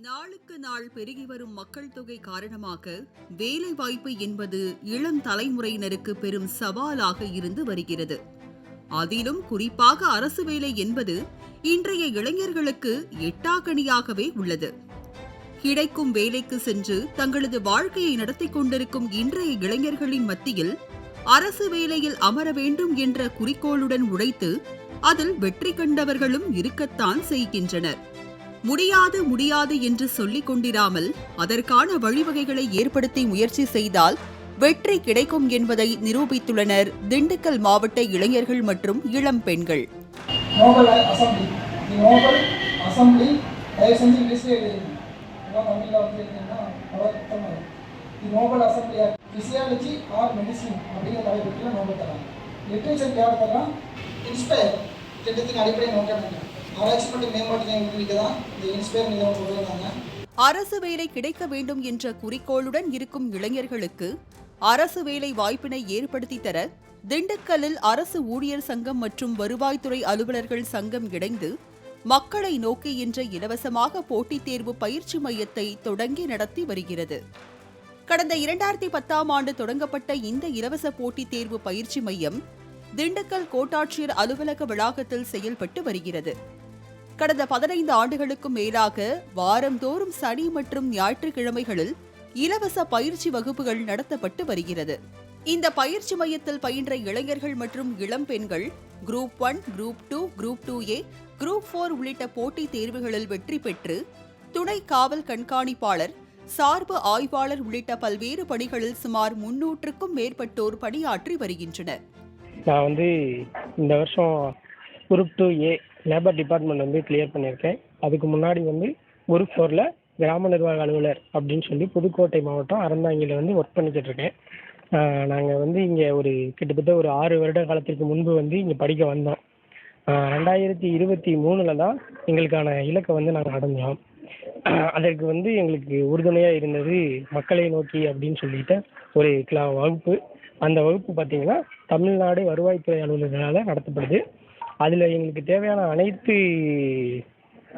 நாளுக்கு நாள் பெருகி வரும் மக்கள் தொகை காரணமாக வேலைவாய்ப்பு என்பது இளம் தலைமுறையினருக்கு பெரும் சவாலாக இருந்து வருகிறது. அதிலும் குறிப்பாக அரசு வேலை என்பது இன்றைய இளைஞர்களுக்கு எட்டாக்கணியாகவே உள்ளது. கிடைக்கும் வேலைக்கு சென்று தங்களது வாழ்க்கையை நடத்திக் கொண்டிருக்கும் இன்றைய இளைஞர்களின் மத்தியில் அரசு வேலையில் அமர வேண்டும் என்ற குறிக்கோளுடன் உழைத்து அதில் வெற்றி கண்டவர்களும் இருக்கத்தான் செய்கின்றனர். முடியாது முடியாது என்று சொல்லிக் கொண்டிராமல் அதற்கான வழிவகைகளை ஏற்படுத்தி முயற்சி செய்தால் வெற்றி கிடைக்கும் என்பதை நிரூபித்துள்ளனர் திண்டுக்கல் மாவட்ட இளைஞர்கள் மற்றும் இளம் பெண்கள். லிட்ரேச்சர் இன்ஸ்பயர் திட்டத்தின் அடிப்படை நோக்கம் என்ன ஆராய்ச்சி மற்றும் மேம்பாட்டினை ஊக்குவிக்க தான் இந்த இன்ஸ்பயர் நிறுவனம் கொண்டு வந்தாங்க. அரசு வேலை கிடைக்க வேண்டும் என்ற குறிக்கோளுடன் இருக்கும் இளைஞர்களுக்கு அரசு வேலை வாய்ப்பினை ஏற்படுத்தி தர திண்டுக்கல்லில் அரசு ஊழியர் சங்கம் மற்றும் வருவாய்த்துறை அலுவலர்கள் சங்கம் இணைந்து மக்களை நோக்கி என்ற இலவசமாக போட்டித் தேர்வு பயிற்சி மையத்தை தொடங்கி நடத்தி வருகிறது. கடந்த இரண்டாயிரத்தி பத்தாம் ஆண்டு தொடங்கப்பட்ட இந்த இலவச போட்டித் தேர்வு பயிற்சி மையம் திண்டுக்கல் கோட்டாட்சியர் அலுவலக வளாகத்தில் செயல்பட்டு வருகிறது. கடந்த பதினைந்து ஆண்டுகளுக்கும் மேலாக வாரந்தோறும் சனி மற்றும் ஞாயிற்றுக்கிழமைகளில் இலவச பயிற்சி வகுப்புகள் நடத்தப்பட்டு வருகிறது. இந்த பயிற்சி மையத்தில் பயின்ற இளைஞர்கள் மற்றும் இளம் பெண்கள் group one group two group two A group four உள்ளிட்ட போட்டித் தேர்வுகளில் வெற்றி பெற்று துணை காவல் கண்காணிப்பாளர் சார்பு ஆய்வாளர் உள்ளிட்ட பல்வேறு பணிகளில் சுமார் முன்னூற்றுக்கும் மேற்பட்டோர் பணியாற்றி வருகின்றனர். நான் வந்து இந்த வருஷம் group two A labour department வந்து கிளியர் பண்ணியிருக்கேன். அதுக்கு முன்னாடி வந்து குரூப் ஃபோரில் கிராம நிர்வாக அலுவலர் அப்படின்னு சொல்லி புதுக்கோட்டை மாவட்டம் அறந்தாங்கியில் வந்து ஒர்க் பண்ணிக்கிட்டு இருக்கேன். நாங்கள் வந்து இங்கே ஒரு கிட்டத்தட்ட ஒரு ஆறு வருட காலத்திற்கு முன்பு வந்து இங்கே படிக்க வந்தோம். ரெண்டாயிரத்தி இருபத்தி மூணில் தான் எங்களுக்கான இலக்கை வந்து நாங்கள் அடைஞ்சோம். அதற்கு வந்து எங்களுக்கு உறுதுணையாக இருந்தது மக்களை நோக்கி அப்படின்னு சொல்லிட்டு ஒரு கிளா வகுப்பு. அந்த வகுப்பு பார்த்தீங்கன்னா தமிழ்நாடு வருவாய்த்துறை அலுவலர்களால் நடத்தப்படுது. அதில் எங்களுக்கு தேவையான அனைத்து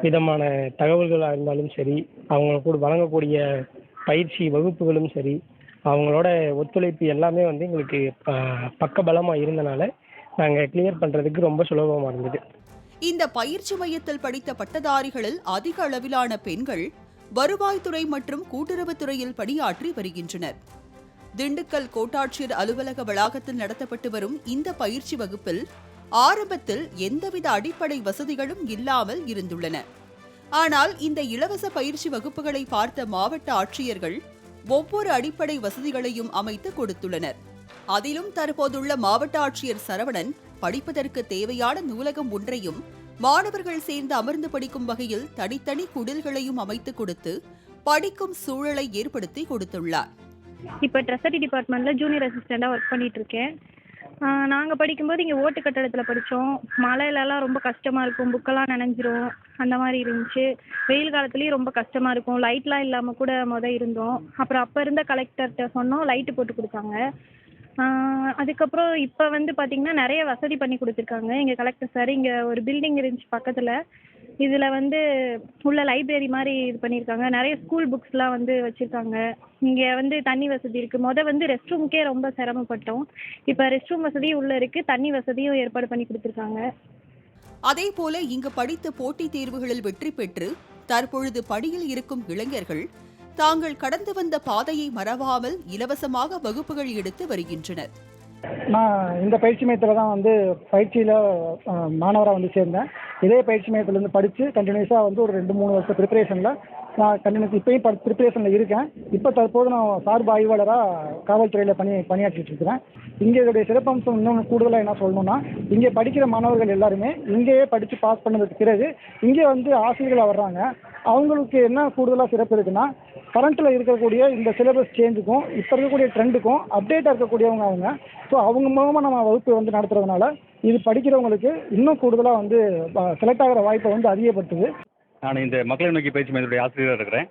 விதமான தகவல்களாக இருந்தாலும் சரி அவங்க கூட வழங்கக்கூடிய பயிற்சி வகுப்புகளும் சரி அவங்களோட ஒத்துழைப்பு எல்லாமே வந்து எங்களுக்கு ப பக்கபலமாக இருந்தனால நாங்கள் கிளியர் பண்ணுறதுக்கு ரொம்ப சுலபமாக இருந்தது. இந்த பயிற்சி மையத்தில் படித்த பட்டதாரிகளில் அதிக அளவிலான பெண்கள் வருவாய்த்துறை மற்றும் கூட்டுறவுத்துறையில் பணியாற்றி வருகின்றனர். திண்டுக்கல் கோட்டாட்சியர் அலுவலக வளாகத்தில் நடத்தப்பட்டு வரும் இந்த பயிற்சி வகுப்பில் ஆரம்பத்தில் எந்தவித அடிப்படை வசதிகளும் இல்லாமல் இருந்துள்ளன. ஆனால் இந்த இலவச பயிற்சி வகுப்புகளை பார்த்த மாவட்ட ஆட்சியர்கள் ஒவ்வொரு அடிப்படை வசதிகளையும் அமைத்து கொடுத்துள்ளனர். அதிலும் தற்போதுள்ள மாவட்ட ஆட்சியர் சரவணன் படிப்பதற்கு தேவையான நூலகம் ஒன்றையும் மாணவர்கள் சேர்ந்து அமர்ந்து படிக்கும் வகையில் தனித்தனி குடில்களையும் அமைத்து கொடுத்து படிக்கும் சூழலை ஏற்படுத்தி கொடுத்துள்ளார். இப்போ ட்ரெஸரி டிபார்ட்மெண்ட்ல ஜூனியர் அசிஸ்டண்டா ஒர்க் பண்ணிட்டு இருக்கேன். நாங்கள் படிக்கும்போது இங்கே ஓட்டு கட்டடத்தில் படித்தோம் மழையிலலாம் ரொம்ப கஷ்டமாக இருக்கும். புக்கெல்லாம் நனைஞ்சிரும். அந்த மாதிரி இருந்துச்சு. வெயில் காலத்துலேயும் ரொம்ப கஷ்டமாக இருக்கும். லைட்லாம் இல்லாமல் கூட மொதல் இருந்தோம். அப்புறம் அப்போ இருந்த கலெக்டர்கிட்ட சொன்னோம். லைட்டு போட்டு கொடுத்தாங்க. அதுக்கப்புறம் இப்போ வந்து பார்த்திங்கன்னா நிறைய வசதி பண்ணி கொடுத்துருக்காங்க. எங்கள் கலெக்டர் சார் இங்கே ஒரு பில்டிங் இருந்துச்சு பக்கத்தில். இதில் வந்து உள்ள லைப்ரரி மாதிரி இது பண்ணியிருக்காங்க நிறைய ஸ்கூல் புக்ஸ்லாம் வந்து வச்சுருக்காங்க. இங்கே வந்து தண்ணி வசதி இருக்குது மொதல் வந்து ரெஸ்ட் ரூமுக்கே ரொம்ப சிரமப்பட்டோம். இப்போ ரெஸ்ட் ரூம் வசதியும் உள்ளே இருக்குது தண்ணி வசதியும் ஏற்பாடு பண்ணி கொடுத்துருக்காங்க. அதேபோல இங்கு படித்த போட்டித் தேர்வுகளில் வெற்றி பெற்று தற்பொழுது படியில் இருக்கும் இளைஞர்கள் தாங்கள் கடந்து வந்த பாதையை மறவாமல் இலவசமாக வகுப்புகள் எடுத்து வருகின்றனர். நான் இந்த பயிற்சி மையத்தில் தான் வந்து பயிற்சியில் மாணவராக வந்து சேர்ந்தேன். இதே பயிற்சி மையத்துலேருந்து படித்து கண்டினியூஸாக வந்து ஒரு ரெண்டு மூணு வருஷம் ப்ரிப்பரேஷனில் நான் கண்டினியூஸ் இப்போயும் ப ப்ரிப்பரேஷனில் இருக்கேன். இப்போ தற்போது நான் சார்பு ஆய்வாளராக காவல்துறையில் பணி பணியாற்றிட்டு இருக்கிறேன். இங்கே இதோடைய சிறப்பம்சம் இன்னொன்று கூடுதலாக என்ன சொல்லணும்னா இங்கே படிக்கிற மாணவர்கள் எல்லாருமே இங்கேயே படித்து பாஸ் பண்ணதுக்கு பிறகு இங்கே வந்து ஆசிரியர்களாக வர்றாங்க. அவங்களுக்கு என்ன கூடுதலாக சிறப்பு இருக்குன்னா கரண்ட்டில் இருக்கக்கூடிய இந்த சிலபஸ் சேஞ்சுக்கும் இப்போ இருக்கக்கூடிய ட்ரெண்டுக்கும் அப்டேட்டாக இருக்கக்கூடியவங்க அவங்க. ஸோ அவங்க மூலமாக நம்ம வகுப்பு வந்து நடத்துறதுனால இது படிக்கிறவங்களுக்கு இன்னும் கூடுதலாக வந்து செலக்ட் ஆகிற வாய்ப்பை வந்து அதிகப்படுத்துது. நான் இந்த மக்களை நோக்கி பயிற்சி மையத்துடைய ஆசிரியராக இருக்கிறேன்.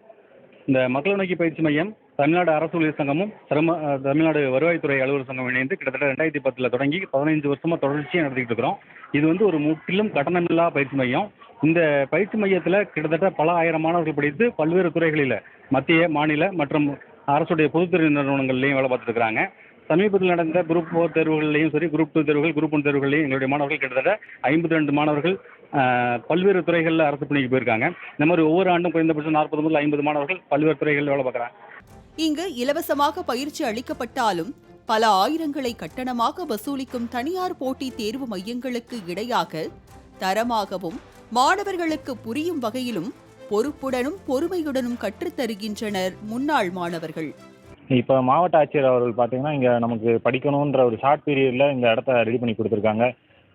இந்த மக்களை நோக்கி பயிற்சி மையம் தமிழ்நாடு அரசு ஊழியர் சங்கமும் சிரம தமிழ்நாடு வருவாய்த்துறை அலுவலர் சங்கம் இணைந்து கிட்டத்தட்ட ரெண்டாயிரத்தி பத்தில் தொடங்கி பதினைஞ்சு வருஷமா தொடர்ச்சியாக நடத்திட்டு இருக்கிறோம். இது வந்து ஒரு முற்றிலும் கட்டணமில்லா பயிற்சி மையம். இந்த பயிற்சி மையத்தில் கிட்டத்தட்ட பல ஆயிரம் மாணவர்கள் படித்து பல்வேறு துறைகளில் மத்திய மாநில மற்றும் அரசுடைய பொதுத்துறை நிறுவனங்கள்லையும் வேலை பார்த்துட்டு இருக்கிறாங்க. சமீபத்தில் நடந்த குரூப் ஃபோர் தேர்வுகள்லையும் சரி குரூப் டூ தேர்வுகள் குரூப் ஒன் தேர்வுகள்லையும் எங்களுடைய மாணவர்கள் கிட்டத்தட்ட ஐம்பத்தி ரெண்டு மாணவர்கள் பல்வேறு துறைகளில் அரசு பணிக்கு போயிருக்காங்க. இந்த மாதிரி ஒவ்வொரு ஆண்டும் குறைந்தபட்சம் நாற்பது முதல் ஐம்பது மாணவர்கள் பல்வேறு துறைகளில் வேலை பார்க்குறாங்க. இங்கு இலவசமாக பயிற்சி அளிக்கப்பட்டாலும் பல ஆயிரங்களை கட்டணமாக வசூலிக்கும் தனியார் போட்டி தேர்வு மையங்களுக்கு இடையாக தரமாகவும் மாணவர்களுக்கு புரியும் வகையிலும் பொறுப்புடனும் பொறுமையுடனும் கற்றுத்தருகின்றனர் முன்னாள் மாணவர்கள். இப்போ மாவட்ட ஆட்சியர் அவர்கள் பார்த்தீங்கன்னா இங்கே நமக்கு படிக்கணுன்ற ஒரு ஷார்ட் பீரியடில் இந்த இடத்த ரெடி பண்ணி கொடுத்துருக்காங்க.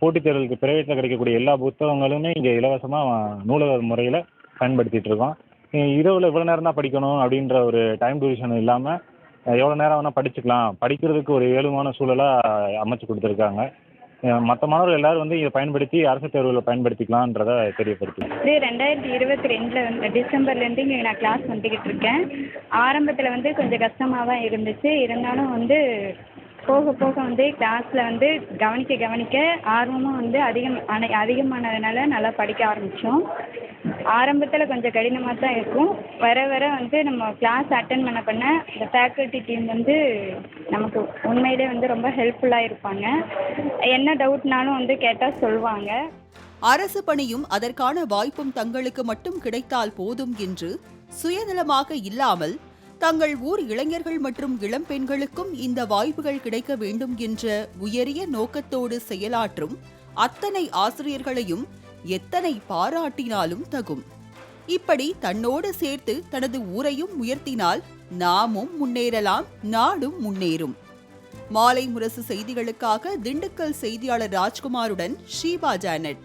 போட்டித் தேர்வுக்கு பிரைவேட்டில் கிடைக்கக்கூடிய எல்லா புத்தகங்களுமே இங்கே இலவசமாக நூலக முறையில் பயன்படுத்திட்டு இருக்கோம். இரவில் இவ்வளோ நேரம் தான் படிக்கணும் அப்படின்ற ஒரு டைம் டிவிஷன் இல்லாமல் எவ்வளோ நேரம் வேணால் படிச்சுக்கலாம். படிக்கிறதுக்கு ஒரு ஏழுமான சூழலாக அமைச்சு கொடுத்துருக்காங்க. மற்ற மாணவர்கள் எல்லாரும் வந்து இதை பயன்படுத்தி அரசு தேர்வுகளை பயன்படுத்திக்கலான்றதை தெரியப்படுத்தி இது ரெண்டாயிரத்தி இருபத்தி ரெண்டில் வந்து டிசம்பர்லேருந்து இங்கே நான் கிளாஸ் வந்துக்கிட்டு இருக்கேன். ஆரம்பத்தில் வந்து கொஞ்சம் கஷ்டமாக தான் இருந்துச்சு. இருந்தாலும் வந்து போக போக வந்து கிளாஸில் வந்து கவனிக்க கவனிக்க ஆர்வமும் வந்து அதிகம் அனை- அதிகமானதுனால நல்லா படிக்க ஆரம்பித்தோம் ஆரம்பத்தில் கொஞ்சம் கடினமாக தான் இருக்கும். வர வர வந்து நம்ம கிளாஸ் அட்டன் பண்ண பண்ண இந்த ஃபேக்கல்ட்டி டீம் வந்து நமக்கு உண்மையிலே வந்து ரொம்ப ஹெல்ப்ஃபுல்லாக இருப்பாங்க. என்ன டவுட்னாலும் வந்து கேட்டால் சொல்லுவாங்க அரசு பணியும் அதற்கான வாய்ப்பும் தங்களுக்கு மட்டும் கிடைத்தால் போதும் என்று சுயநலமாக இல்லாமல் தங்கள் ஊர் இளைஞர்கள் மற்றும் இளம்பெண்களுக்கும் இந்த வாய்ப்புகள் கிடைக்க வேண்டும் என்ற உயரிய நோக்கத்தோடு செயலாற்றும் அத்தனை ஆசிரியர்களையும் எத்தனை பாராட்டினாலும் தகும். இப்படி தன்னோடு சேர்த்து தனது ஊரையும் உயர்த்தினால் நாமும் முன்னேறலாம் நாடும் முன்னேறும். மாலை முரசு செய்திகளுக்காக திண்டுக்கல் செய்தியாளர் ராஜ்குமாருடன் ஷீபா ஜானட்.